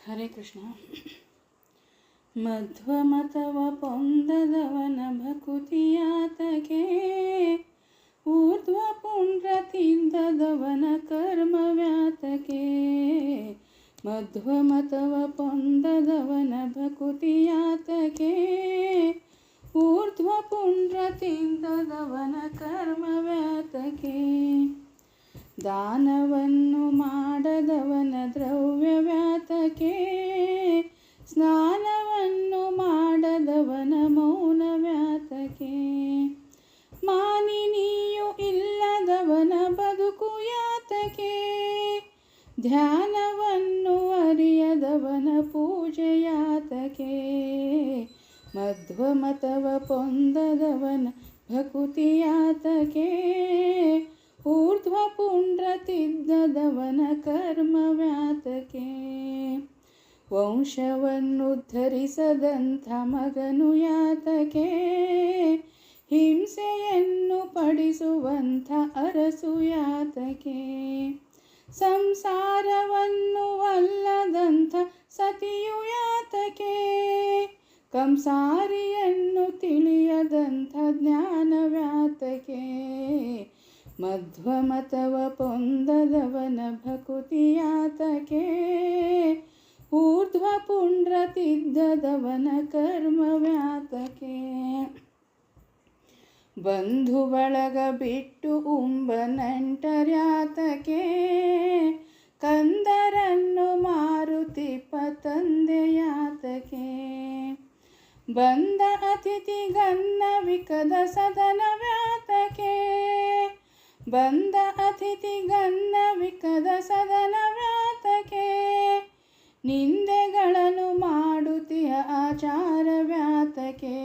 ಹರೇ ಕೃಷ್ಣ ಮಧ್ವಮತವ ಪೊಂದದವನ ಭಕುತಿಯಾತಗೆ ಊರ್ಧ್ವ ಪುಂಡ್ರ ತಿಂದದವನ ಕರ್ಮವ್ಯಾತಕೆ ಮಧ್ವಮತವ ಪೊಂದದವನ ಭಕುತಿಯಾತಕೆ ಊರ್ಧ್ವ ಪುಂಡ್ರ ತಿಂದದವನ ಕರ್ಮವ್ಯಾತಕೆ ದಾನವನ್ನು ಮಾಡದವನ ದ್ರವ್ಯ ವ್ಯಾತಕೆ ಸ್ನಾನವನ್ನು ಮಾಡದವನ ಮೌನ ವ್ಯಾತಕೆ ಮಾನಿನಿಯು ಇಲ್ಲದವನ ಬದುಕು ಯಾತಕೆ ಧ್ಯಾನವನ್ನು ಅರಿಯದವನ ಪೂಜೆಯಾತಕೆ ಮಧ್ವಮತವ ಪೊಂದದವನ ಭಕುತಿಯಾತಕೆ ಊರ್ಧ್ವ ಪುಂಡ್ರ ತಿದ್ದದವನ ಕರ್ಮವ್ಯಾತಕೆ ವಂಶವನ್ನುದ್ಧರಿಸದಂಥ ಮಗನು ಯಾತಕೆ. ಹಿಂಸೆಯನ್ನು ಪಡಿಸುವಂಥ ಅರಸು ಯಾತಕೆ. ಸಂಸಾರವನ್ನು ಅಲ್ಲದಂಥ ಸತಿಯು ಯಾತಕೆ. ಕಂಸಾರಿಯನ್ನು ತಿಳಿಯದಂಥ ಜ್ಞಾನ ವ್ಯಾತಕೆ. ಮಧ್ವಮತವ ಪೊಂದದವನ ಭಕುತಿಯಾತಕೆ ಊರ್ಧ್ವ ಪುಂಡ್ರತಿದ್ದದವನ ಕರ್ಮ ವ್ಯಾತಕೆ ಬಂಧು ಬಳಗ ಬಿಟ್ಟು ಉಂಬ ನಂಟರ್ಯಾತಕೆ ಕಂದರನ್ನು ಮಾರುತಿಪ ತಂದೆಯಾತಕೆ. ಬಂದ ಅತಿಥಿಗನ್ನ ವಿಕದ ಸದನ ವ್ಯಾತಕೆ ಬಂದ ಅತಿಥಿಗನ್ನ ವಿಕದ ಸದನ ವ್ಯಾತಕೆ ನಿಂದೆಗಳನ್ನು ಮಾಡುತ್ತಿಯ ಆಚಾರ ವ್ಯಾತಕೆ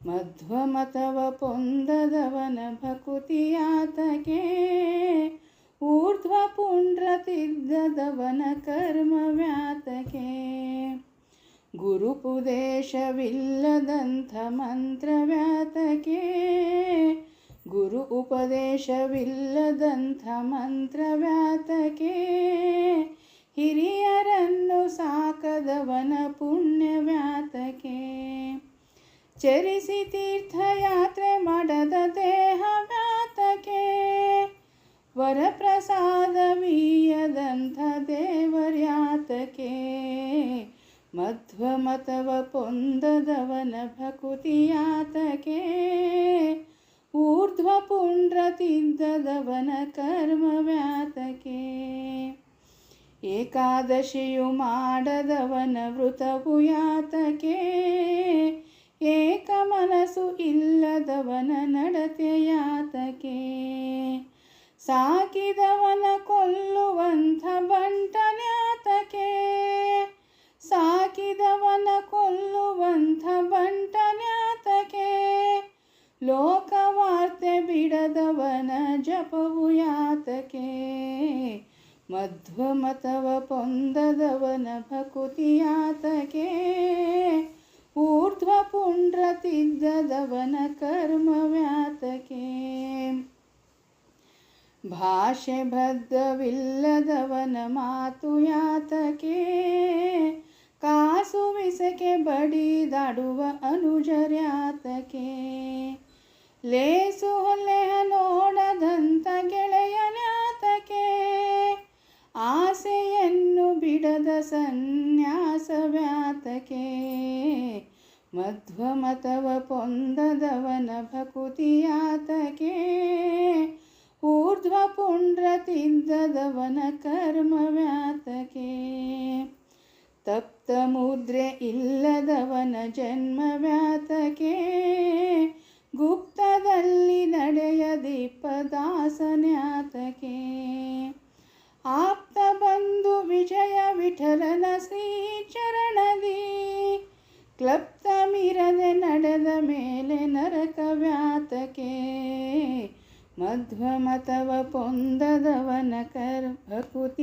ಮಧ್ವಮತವ ಪೊಂದದವನ ಭಕುತಿಯಾತಕೆ ಊರ್ಧ್ವ ಪುಂಡ್ರ ತಿದ್ದದವನ ಕರ್ಮ ವ್ಯಾತಕೆ ಗುರುಪುದೇಶವಿಲ್ಲದಂಥ ಮಂತ್ರ ವ್ಯಾತಕೆ ಗುರು ಉಪದೇಶವಿಲ್ಲದಂಥ ಮಂತ್ರವ್ಯಾತಕೆ. ಹಿರಿಯರನ್ನು ಸಾಕದವನ ಪುಣ್ಯವ್ಯಾತಕೆ. ಚರಿಸಿ ತೀರ್ಥಯಾತ್ರೆ ಮಾಡದ ದೇಹ ವ್ಯಾತಕೆ ವರಪ್ರಸಾದವೀಯದಂಥ ದೇವರ್ಯಾತಕೆ. ಮಧ್ವಮತವ ಪೊಂದದವನ ಭಕುತಿಯಾತಕೆ. ಊರ್ಧ್ವ ಪುಂಡ್ರ ತಿಂತದವನ ಕರ್ಮ ವ್ಯಾತಕೆ. ಏಕಾದಶಿಯು ಮಾಡದವನ ವೃತವು ಯಾತಕೆ. ಏಕ ಮನಸ್ಸು ಇಲ್ಲದವನ ನಡತೆಯಾತಕೆ ಸಾಕಿದವನ ಕೊಲ್ಲುವಂಥ ಬಂಟನ್ಯಾತಕೆ ಸಾಕಿದವನ ಕೊಲ್ಲುವಂಥ ಬಂಟನ್ಯಾತಕೆ ಬಿಡದವನ ಜಪವು ಯಾತಕೆ ಮಧ್ವಮತವ ಪೊಂದದವನ ಭಕುತಿಯಾತಕೆ ಊರ್ಧ್ವ ಪುಂಡ್ರ ತಿದ್ದದವನ ಕರ್ಮ ವ್ಯಾತಕೆ ಭಾಷೆ ಬದ್ಧವಿಲ್ಲದವನ ಮಾತು ಯಾತಕೆ ಕಾಸು ವಿಸಕೆ ಬಡಿದಾಡುವ ಅನುಜರ್ಯಾತಕೆ ಲೇಸು ಆಸೆಯನ್ನು ಬಿಡದ ಸನ್ಯಾಸ ವ್ಯಾತಕೆ ಮಧ್ವಮತವ ಪೊಂದದವನ ಭಕುತಿಯಾತಕೆ ಊರ್ಧ್ವ ಪುಂಡ್ರ ತಿದ್ದದವನ ಕರ್ಮ ವ್ಯಾತಕೆ ತಪ್ತ ಮುದ್ರೆ ಇಲ್ಲದವನ ಜನ್ಮ ಕ್ಲಪ್ತ ಮಿರದೆ ನಡೆದ ಮೇಲೆ ನರಕ ವ್ಯಾತಕೆ ಮಧ್ವಮತವ ಪೊಂದದವನ ಕರ್ಭಕುತಿಯಾತಕೆ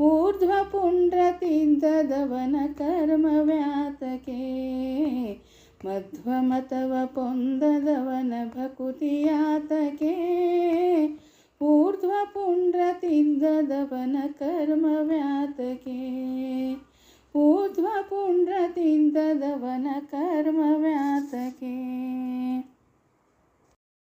ಊರ್ಧ್ವ ಪುಂಡ್ರ ತಿದ್ದದವನ ಕರ್ಮ ವ್ಯಾತಕೆ ಮಧ್ವಮತವ ಪೊಂದದವನ ಭಕುತಿಯಾತಕೆ ಊರ್ಧ್ವ ಪುಂಡ್ರ ತಿಂದದವನ ಕರ್ಮ ವ್ಯಾತಕೆ ಊರ್ಧ್ವ ಪುಂಡ್ರ ಕರ್ಮ ವ್ಯಾತಕೇ